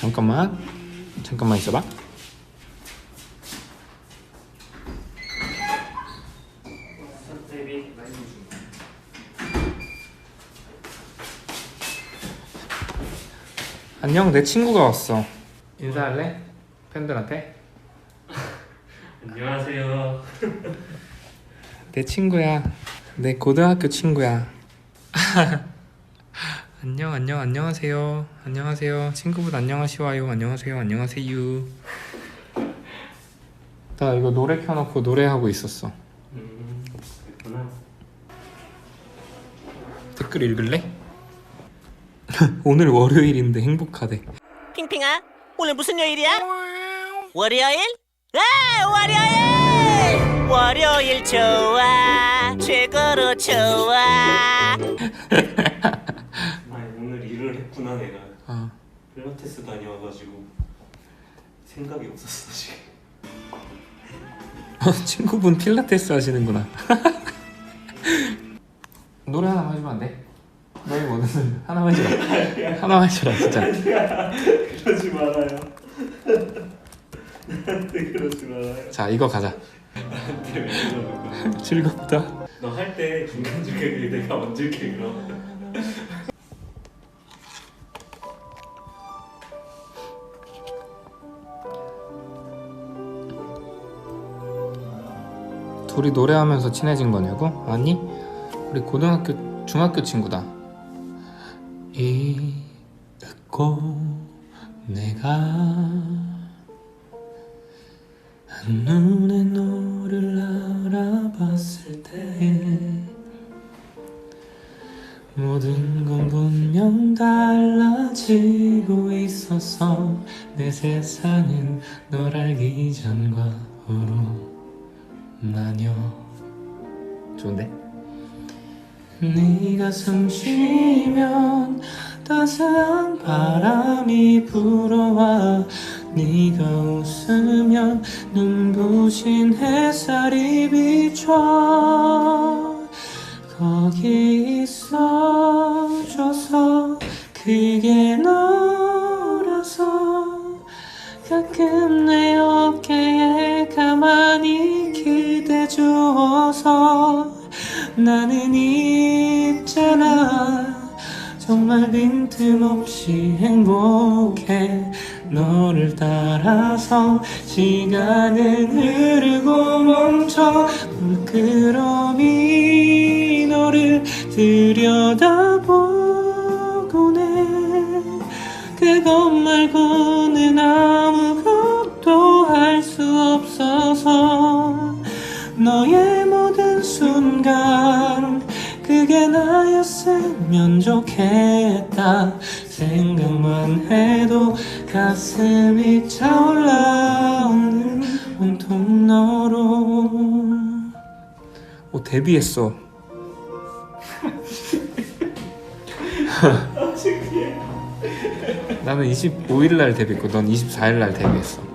잠깐만 잠깐만 있어봐 안녕 내 친구가 왔어 인사할래? 팬들한테? 안녕하세요. 내 친구야 내 고등학교 친구야 안녕 안녕 안녕하세요 안녕하세요 친구분 안녕하시와요 안녕하세요 안녕하세요 나 이거 노래 켜놓고 노래하고 있었어 음. 댓글 읽을래? 오늘 월요일인데 행복하대 핑핑아 오늘 무슨 요일이야? 월요일? 아 월요일! 월요일 좋아 최고로 좋아 아, 오늘 일을 했구나 내가. 아, 필라테스 다녀와가지고 생각이 없었어 지금. 어, 친구분 필라테스 하시는구나 노래 하나 해주면 안 돼? 너희 뭐든 하나만 해줘라 하나만 해줘라 진짜 그러지 말아요. 나한테 그러지 말아요. 자 이거 가자 나한테 왜 그러는 거야? 즐겁다 너 할 때 중간 중간에 내가 얹을게 그럼. 둘이 노래하면서 친해진 거냐고? 아니 우리 고등학교 중학교 친구다 잊고 내가 한눈에 너를 알아봤을 때 모든 건 분명 달라지고 있었어 내 세상은 널 알기 전과 후로 나뉘어. 좋은데? 네가 숨 쉬면 따스한 바람이 불어와. 네가 웃으면 눈부신 햇살이 비춰. 거기 있어줘서 그게 너라서 가끔 내 어깨 기대주어서 나는 있잖아. 정말 빈틈없이 행복해. 너를 따라서 시간은 흐르고 멈춰 물끄러미 너를 들여다보곤 해 그것 말고는 아무것도 할 수 없어서 너의 순간 그게 나였으면 좋겠다 생각만 해도 가슴이 차올라 오늘 온통 너로. 오 데뷔했어. 나는 25일 날 데뷔했고 넌 24일 날 데뷔했어